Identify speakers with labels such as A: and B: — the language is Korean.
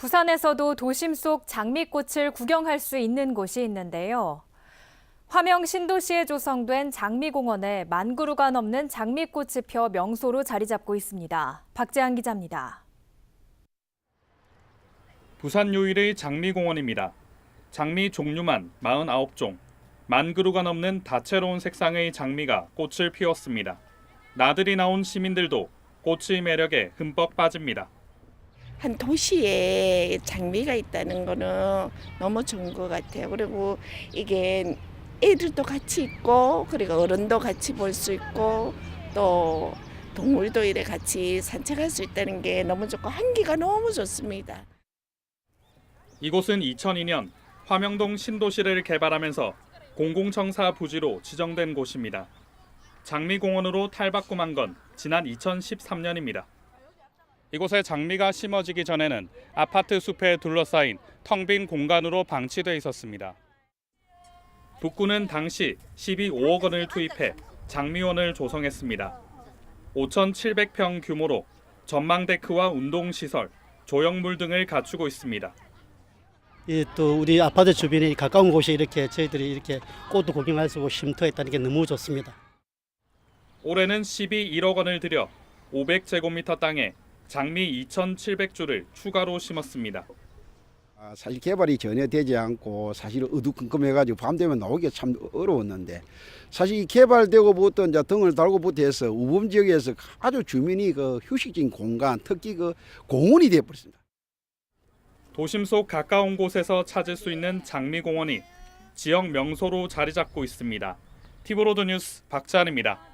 A: 부산에서도 도심 속 장미꽃을 구경할 수 있는 곳이 있는데요. 화명 신도시에 조성된 장미공원에 만 그루가 넘는 장미꽃이 펴 명소로 자리 잡고 있습니다. 박재한 기자입니다.
B: 부산 요일의 장미공원입니다. 장미 종류만 49종, 만 그루가 넘는 다채로운 색상의 장미가 꽃을 피웠습니다. 나들이 나온 시민들도 꽃의 매력에 흠뻑 빠집니다.
C: 한 도시에 장미가 있다는 거는 너무 좋은 것 같아요. 그리고 이게 애들도 같이 있고 그리고 어른도 같이 볼 수 있고 또 동물도 이래 같이 산책할 수 있다는 게 너무 좋고 한기가 너무 좋습니다.
B: 이곳은 2002년 화명동 신도시를 개발하면서 공공청사 부지로 지정된 곳입니다. 장미공원으로 탈바꿈한 건 지난 2013년입니다. 이곳에 장미가 심어지기 전에는 아파트 숲에 둘러싸인 텅 빈 공간으로 방치돼 있었습니다. 북구는 당시 12억 원을 투입해 장미원을 조성했습니다. 5,700평 규모로 전망 데크와 운동 시설, 조형물 등을 갖추고 있습니다.
D: 이또 우리 아파트 주변에 가까운 곳에 이렇게 저희들이 이렇게 꽃도 구경할 수 있고 쉼터했다는 게 너무 좋습니다.
B: 올해는 12일억 원을 들여 500제곱미터 땅에 장미 2,700주를 추가로 심었습니다.
E: 아, 사실 개발이 전혀 되지 않고 사실 어두컴컴해가지고 밤 되면 나오기가 참 어려웠는데 사실 이 개발되고부터 이제 등을 달고부터 해서 우범 지역에서 아주 주민이 그 휴식적인 공간 특히 그 공원이 되어버렸습니다.
B: 도심 속 가까운 곳에서 찾을 수 있는 장미공원이 지역 명소로 자리 잡고 있습니다. 티브로드 뉴스 박찬입니다.